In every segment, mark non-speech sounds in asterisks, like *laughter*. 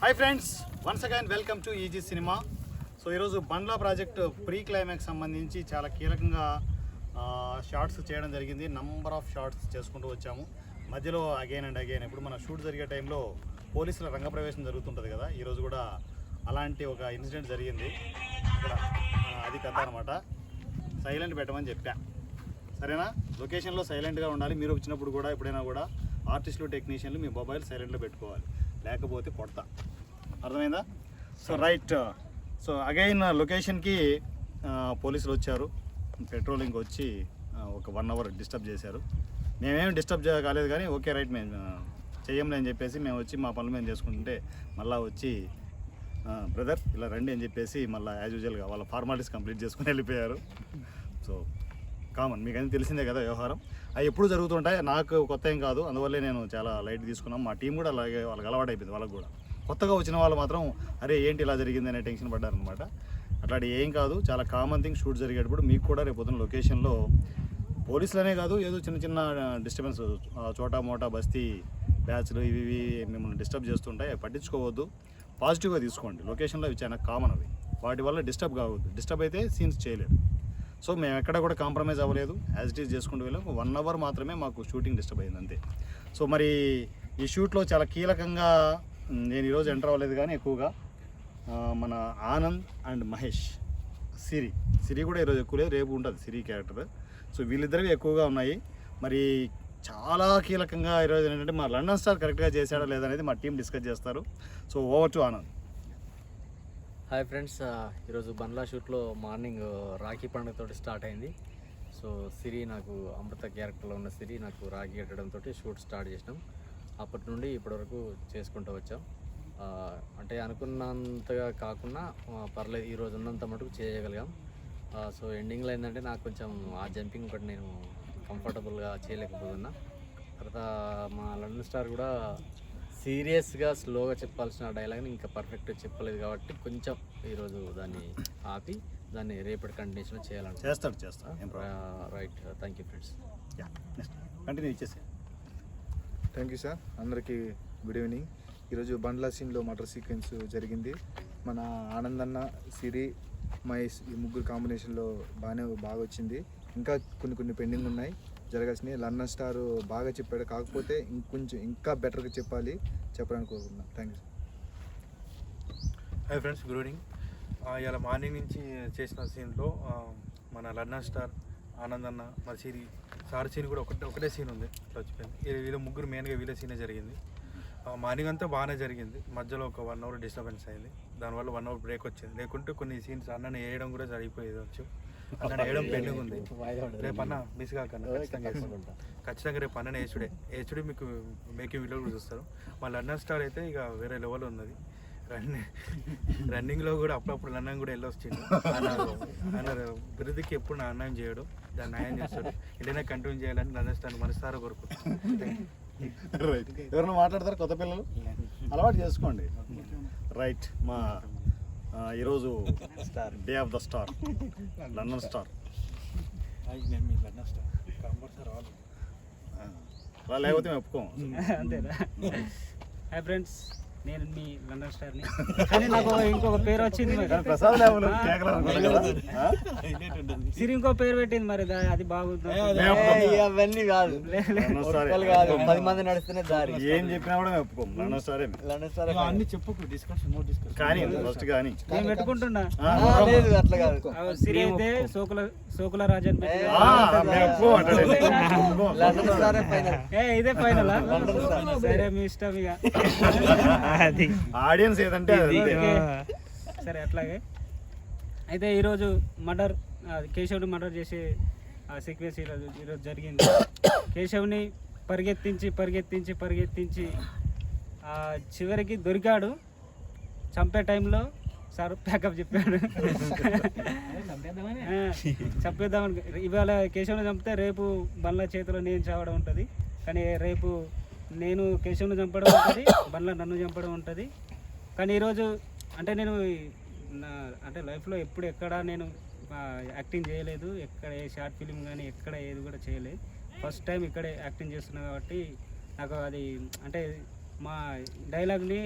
Hi friends once again welcome to easy cinema so ఈరోజు Bandla project pre climax సంబంధించి చాలా కీలకంగా షార్ట్స్ చేయడం జరిగింది. నంబర్ ఆఫ్ షార్ట్స్ చేసుకుంటూ వచ్చాము. మధ్యలో అగైన్ అండ్ అగైన్ ఇప్పుడు మన షూట్ జరిగే టైంలో పోలీసుల రంగప్రవేశం జరుగుతుంటుంది కదా. ఈరోజు కూడా అలాంటి ఒక ఇన్సిడెంట్ జరిగింది. ఇక్కడ అది కథ అనమాట సైలెంట్ పెట్టమని చెప్పా. సరేనా? లొకేషన్లో సైలెంట్గా ఉండాలి. మీరు వచ్చినప్పుడు కూడా ఎప్పుడైనా కూడా ఆర్టిస్టులు టెక్నీషియన్లు మీ మొబైల్ సైలెంట్లో పెట్టుకోవాలి. లేకపోతే కొడతా. అర్థమైందా? సో రైట్ సో అగైన్ లొకేషన్కి పోలీసులు వచ్చారు. పెట్రోలింగ్ వచ్చి ఒక వన్ అవర్ డిస్టర్బ్ చేశారు. మేమేం డిస్టర్బ్ కాలేదు కానీ ఓకే రైట్ మేము ఆ, చెయ్యంలే అని చెప్పేసి మేము వచ్చి మా పనులు మేము చేసుకుంటుంటే మళ్ళీ వచ్చి బ్రదర్ ఇలా రండి అని చెప్పేసి మళ్ళీ యాజ్ యూజువల్గా వాళ్ళ ఫార్మాలిటీస్ కంప్లీట్ చేసుకుని వెళ్ళిపోయారు. So common. మీకు అన్నీ తెలిసిందే కదా వ్యవహారం. అవి ఎప్పుడు జరుగుతుంటాయి. నాకు కొత్త ఏం కాదు. అందువల్లే నేను చాలా లైట్ తీసుకున్నాం. మా టీం కూడా అలాగే వాళ్ళకి అలవాటు అయిపోయింది వాళ్ళకి కూడా. కొత్తగా వచ్చిన వాళ్ళు మాత్రం అరే ఏంటి ఇలా జరిగింది? అనే టెన్షన్ పడ్డారనమాట అట్లాంటి ఏం కాదు. చాలా కామన్ థింగ్ షూట్ జరిగేటప్పుడు మీకు కూడా రేపు పొద్దున లొకేషన్లో పోలీసులనే కాదు ఏదో చిన్న చిన్న డిస్టర్బెన్స్ చోటా మోటా బస్తీ బ్యాచ్లు ఇవి ఇవి మిమ్మల్ని డిస్టర్బ్ చేస్తుంటాయి. అవి పట్టించుకోవద్దు. పాజిటివ్గా తీసుకోండి. లొకేషన్లో ఇవి చాలా కామన్ అవి. వాటి వల్ల డిస్టర్బ్ కావద్దు. డిస్టర్బ్ అయితే సీన్స్ చేయలేరు. సో మేము ఎక్కడ కూడా కాంప్రమైజ్ అవ్వలేదు. యాజ్ ఇట్ ఈజ్ చేసుకుంటూ వెళ్ళాం. వన్ అవర్ మాత్రమే మాకు షూటింగ్ డిస్టర్బ్ అయింది అంతే. సో మరి ఈ షూట్లో చాలా కీలకంగా నేను ఈరోజు ఎంటర్ అవ్వలేదు కానీ ఎక్కువగా మన ఆనంద్ అండ్ మహేష్ సిరి. సిరి కూడా ఈరోజు ఎక్కువ లేదు. రేపు ఉంటుంది సిరి క్యారెక్టర్ సో వీళ్ళిద్దరివి ఎక్కువగా ఉన్నాయి. మరి చాలా కీలకంగా ఈరోజు ఏంటంటే మా లండన్ స్టార్ కరెక్ట్గా చేశాడా లేదనేది మా టీం డిస్కస్ చేస్తారు. So over to Anand. Hi friends ఈరోజు బండ్లా షూట్లో మార్నింగ్ రాఖీ పండుగతో స్టార్ట్ అయింది. సో సిరి నాకు అమృత క్యారెక్టర్లో ఉన్న సిరి నాకు రాఖీ కట్టడంతో షూట్ స్టార్ట్ చేసినాం. అప్పటి నుండి ఇప్పటివరకు చేసుకుంటూ వచ్చాం. అంటే అనుకున్నంతగా కాకుండా పర్లేదు ఈరోజు ఉన్నంత మటుకు చేయగలిగాం. సో ఎండింగ్లో ఏంటంటే నాకు కొంచెం ఆ జంపింగ్ ఒకటి నేను కంఫర్టబుల్గా చేయలేకపోతున్నా. తర్వాత మా లండన్ స్టార్ కూడా సీరియస్గా స్లోగా చెప్పాల్సిన డైలాగ్ని ఇంకా పర్ఫెక్ట్గా చెప్పలేదు కాబట్టి కొంచెం ఈరోజు దాన్ని ఆపి దాన్ని రేపటి కంటిన్యూషన్ చేయాలంటే చేస్తాడు problem right thank you friends yeah next continue ఇచ్చేసి థ్యాంక్ యూ సార్ అందరికీ గుడ్ ఈవినింగ్ ఈరోజు బండ్లా సీన్లో మటర్ సీక్వెన్స్ జరిగింది. మన ఆనందన్న సిరి మహేష్ ఈ ముగ్గురు కాంబినేషన్లో బాగానే బాగా వచ్చింది. ఇంకా కొన్ని కొన్ని పెండింగ్ ఉన్నాయి. జరగాల్సినవి. లండన్ స్టార్ బాగా చెప్పాడు. కాకపోతే ఇంకొంచెం ఇంకా బెటర్గా చెప్పాలి చెప్పడానికి కోరుకుంటున్నాను thank you hi friends good evening. ఇలా మార్నింగ్ నుంచి చేసిన సీన్లో మన లండన్ స్టార్ ఆనంద్ అన్న మరి సిరి సార్ సీన్ కూడా ఒకటే ఒకటే సీన్ ఉంది. వచ్చిపోయింది. వీళ్ళ- వీళ్ళ ముగ్గురు మెయిన్గా వీళ్ళ సీనే జరిగింది. మార్నింగ్ అంతా బాగానే జరిగింది. మధ్యలో ఒక వన్ అవర్ డిస్టర్బెన్స్ అయింది. దానివల్ల వన్ అవర్ బ్రేక్ వచ్చింది. లేకుంటే కొన్ని సీన్స్ అన్నని వేయడం కూడా జరిగిపోయేది వచ్చు. అన్న వేయడం పెండింగ్ ఉంది రేపు అన్న మిస్ కాకన్నా ఖచ్చితంగా. ఖచ్చితంగా రేపు అన్ననే వేసుడే. వేసుడే మీకు మేకింగ్ వీడియో కూడా చూస్తారు మా లండన్ స్టార్ అయితే ఇక వేరే లెవెల్ ఉన్నది. రన్నింగ్ రన్నింగ్లో కూడా అప్పుడప్పుడు లండన్ కూడా వెళ్ళొచ్చిండు ఆయన ఆయన బిరుదుకి ఎప్పుడు నా అన్యాయం చేయడు. దాన్ని న్యాయం చేస్తాడు. ఇలానే కంటిన్యూ చేయాలని స్టార్ మనసారా కోరుకుంటాను రైట్ ఎవరైనా మాట్లాడతారు కొత్త పిల్లలు? అలవాటు చేసుకోండి. రైట్ మా ఈరోజు star. Day of the star London star నేను మీ లండన్ స్టార్ కంపల్సరీ రావాలి అలా లేకపోతే మేము ఒప్పుకోము. అంతేనా? Hi friends. నేను మీ లండన్ స్టార్ని *laughs* కానీ నాకు ఇంకొక పేరు వచ్చింది? సిరి ఇంకో పేరు పెట్టింది మరి అది బాగుంది. అవన్నీ కాదు. కాదు. పది మంది నడుస్తూనే దారి. ఏం చెప్పినా కూడా లండన్ స్టారే లండన్ స్టార్ అన్ని చెప్పకు డిస్కషన్ నో డిస్కషన్ కానీ ఫస్ట్ కానీ. నేను పెట్టుకుంటున్నా. లేదు అట్లా కాదు. సిరి అయితే సోకుల సోకుల. లండన్ స్టార్ ఏ ఇదే ఫైనల్? సరే మీ ఇష్టం ఇక. *laughs* అది. ఆడియన్స్ ఏదంటే. సరే అట్లాగే. అయితే ఈరోజు మర్డర్ కేశవుని మర్డర్ చేసే సీక్వెన్స్ ఈరోజు ఈరోజు జరిగింది. *coughs* కేశవుని పరిగెత్తించి పరిగెత్తించి పరిగెత్తించి చివరికి దొరికాడు. చంపే టైంలో సార్ ప్యాకప్ చెప్పాడు. చంపేద్దామని? ఇవాళ కేశవుని చంపితే రేపు బండ్ల చేతిలో నేను చావడం ఉంటుంది. కానీ రేపు నేను కేశవుని చంపడం ఉంటుంది బండ్ల నన్ను చంపడం ఉంటుంది. కానీ ఈరోజు అంటే నేను నా అంటే లైఫ్లో ఎప్పుడు ఎక్కడ నేను యాక్టింగ్ చేయలేదు. ఎక్కడ ఏ షార్ట్ ఫిలిం కానీ ఎక్కడ ఏది కూడా చేయలేదు. ఫస్ట్ టైం ఇక్కడే యాక్టింగ్ చేస్తున్నా కాబట్టి నాకు అది అంటే మా డైలాగ్ని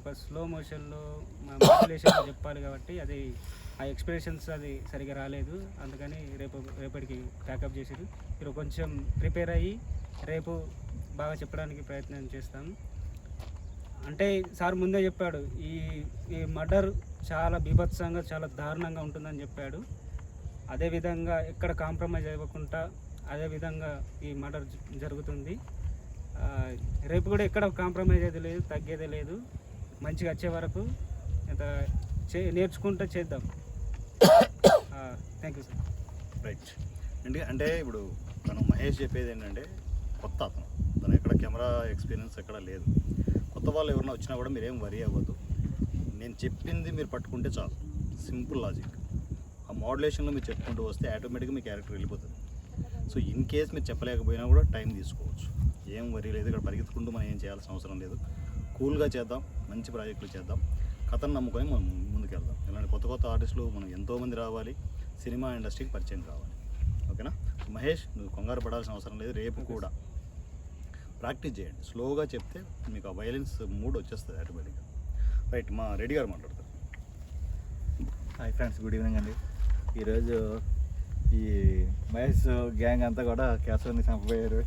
ఒక స్లో మోషన్లో మా మాడ్యులేషన్లో చెప్పాలి కాబట్టి అది ఆ ఎక్స్ప్రెషన్స్ అది సరిగా రాలేదు. అందుకని రేపు రేపటికి ప్యాకప్ చేసేది మీరు కొంచెం ప్రిపేర్ అయ్యి రేపు బాగా చెప్పడానికి ప్రయత్నం చేస్తాం. అంటే సార్ ముందే చెప్పాడు ఈ ఈ మర్డర్ చాలా బీభత్సంగా చాలా దారుణంగా ఉంటుందని చెప్పాడు. అదేవిధంగా ఎక్కడ కాంప్రమైజ్ అవ్వకుండా అదేవిధంగా ఈ మర్డర్ జరుగుతుంది. రేపు కూడా ఎక్కడ కాంప్రమైజ్ అయితే లేదు తగ్గేదే లేదు. మంచిగా వచ్చే వరకు ఇంత చే నేర్చుకుంటూ చేద్దాం. Thank you sir. రైట్. అంటే అంటే ఇప్పుడు మనం మహేష్ చెప్పేది ఏంటంటే కొత్త అతను చెప్తాను ఎక్కడ కెమెరా ఎక్స్పీరియన్స్ ఎక్కడ లేదు. కొత్త వాళ్ళు ఎవరైనా వచ్చినా కూడా మీరేం వరి అవ్వద్దు. నేను చెప్పింది మీరు పట్టుకుంటే చాలు. Simple logic. ఆ మోడ్యులేషన్లో మీరు చెప్పుకుంటూ వస్తే ఆటోమేటిక్గా మీ క్యారెక్టర్ వెళ్ళిపోతుంది. సో ఇన్ కేస్ మీరు చెప్పలేకపోయినా కూడా టైం తీసుకోవచ్చు. ఏం వరి లేదు. ఇక్కడ పరిగెత్తుకుంటూ మనం ఏం చేయాల్సిన అవసరం లేదు. కూల్గా చేద్దాం. మంచి ప్రాజెక్టులు చేద్దాం. కథను నమ్ముకొని మనం ముందుకెళ్దాం. ఇలాంటి కొత్త కొత్త ఆర్టిస్టులు మనం ఎంతోమంది రావాలి. సినిమా ఇండస్ట్రీకి పరిచయం కావాలి. ఓకేనా? మహేష్ నువ్వు కంగారు పడాల్సిన అవసరం లేదు. రేపు కూడా. ప్రాక్టీస్ చేయండి. స్లోగా చెప్తే మీకు ఆ వైలెన్స్ మూడ్ వచ్చేస్తుంది ఆటోమేటిక్గా రైట్ మా రెడ్డి గారు మాట్లాడతారు. హాయ్ ఫ్రెండ్స్ గుడ్ ఈవినింగ్ అండి. ఈరోజు ఈ మహేష్ గ్యాంగ్ అంతా కూడా కేశవని చంపబోయారు.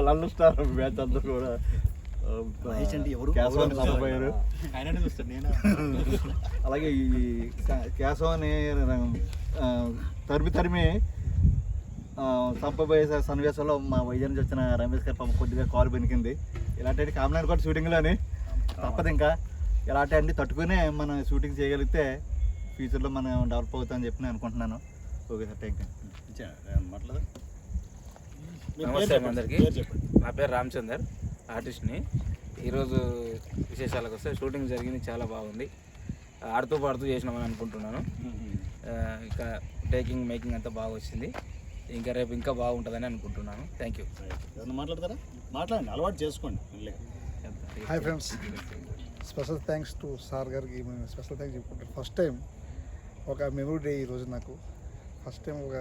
లల్లు స్టార్ మ్యాచ్ అంతా కూడా ఆ, మహేష్ అంటే ఎవరు? కేశవని చంపబోయారు. ఆయననే చూస్తాను నేను. *laughs* అలాగే ఈ క- కేశవని ఆ, తరిమి తరిమి ఆ, చంపబోయే స- సన్నివేశంలో మా వైజాగ్ నుంచి వచ్చిన రమేష్ గారి పాపం కొద్దిగా కారు బెనికింది. ఇలాంటి కామన్ కూడా షూటింగ్లోని. తప్పదు ఇంకా. ఇలాంటి అన్ని తట్టుకునే మనం షూటింగ్ చేయగలిగితే ఫ్యూచర్లో మనం డెవలప్ అవుతామని చెప్పి నేను అనుకుంటున్నాను. ఓకే సార్ థ్యాంక్ యూ మాట్లాడదా? నమస్తే అందరికీ. నా పేరు రామచందర్ ఆర్టిస్ట్ని. ఈరోజు విశేషాలకు వస్తే షూటింగ్ జరిగింది చాలా బాగుంది. ఆడుతూ పాడుతూ చేసినామని అనుకుంటున్నాను. ఇంకా టేకింగ్ మేకింగ్ అంతా బాగా వచ్చింది. ఇంకా రేపు ఇంకా బాగుంటుందని అనుకుంటున్నాను. థ్యాంక్ యూ ఏమన్నా మాట్లాడతారా? మాట్లాడండి అలవాటు చేసుకోండి. Hi friends special thanks to sir గారికి మేము స్పెషల్ థ్యాంక్స్ చెప్పుకుంటాం ఫస్ట్ టైం ఒక మెమరీ డే ఈరోజు నాకు. ఫస్ట్ టైం ఒక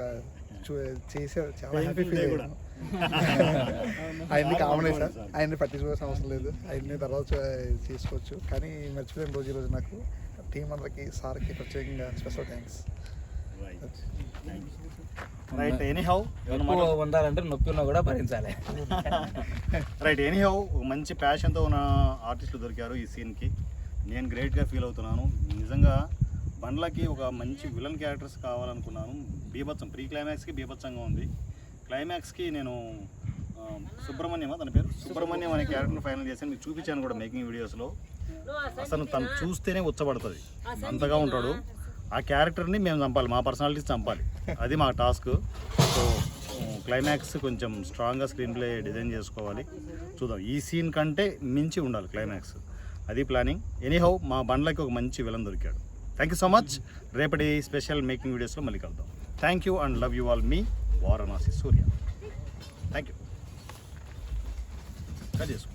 చూ చేసే చాలా హ్యాపీ ఫీల్ కూడా. *laughs* ఆయన్ని కామనే సార్. ఆయన్ని పట్టించుకోవాల్సిన అవసరం లేదు. ఆయన్ని తర్వాత చేసుకోవచ్చు. కానీ మర్చిపోయిన రోజు ఈరోజు నాకు టీం అందరికి సార్కి ప్రత్యేకంగా special thanks right anyhow ఎక్కువ ఉండాలంటే నొప్పి ఉన్నా కూడా భరించాలి. రైట్ ఎనీ హౌ ఒక మంచి ప్యాషన్తో ఉన్న ఆర్టిస్టులు దొరికారు ఈ సీన్కి నేను గ్రేట్గా ఫీల్ అవుతున్నాను. నిజంగా బండ్లకి ఒక మంచి విలన్ క్యారెక్టర్స్ కావాలనుకున్నాను. బీభత్సం ప్రీ క్లైమాక్స్కి బీభత్సంగా ఉంది. క్లైమాక్స్కి నేను సుబ్రహ్మణ్యమా? తన పేరు? సుబ్రహ్మణ్యం అనే క్యారెక్టర్ ఫైనల్ చేశాను. మీకు చూపించాను కూడా మేకింగ్ వీడియోస్లో అసలు తను చూస్తేనే ఉచ్చబడుతుంది. అంతగా ఉంటాడు. ఆ క్యారెక్టర్ని మేము చంపాలి మా పర్సనాలిటీస్ చంపాలి. అది మా టాస్క్. సో క్లైమాక్స్ కొంచెం స్ట్రాంగ్గా స్క్రీన్ ప్లే డిజైన్ చేసుకోవాలి. చూద్దాం. ఈ సీన్ కంటే మించి ఉండాలి క్లైమాక్స్ అది ప్లానింగ్ ఎనీహౌ మా బండ్లకి ఒక మంచి విలన్ దొరికాడు. థ్యాంక్ యూ సో మచ్ రేపటి స్పెషల్ మేకింగ్ వీడియోస్లో మళ్ళీ కలుద్దాం. Thank you and love you all me Varanasi Surya. Thank you cut చేసుకో.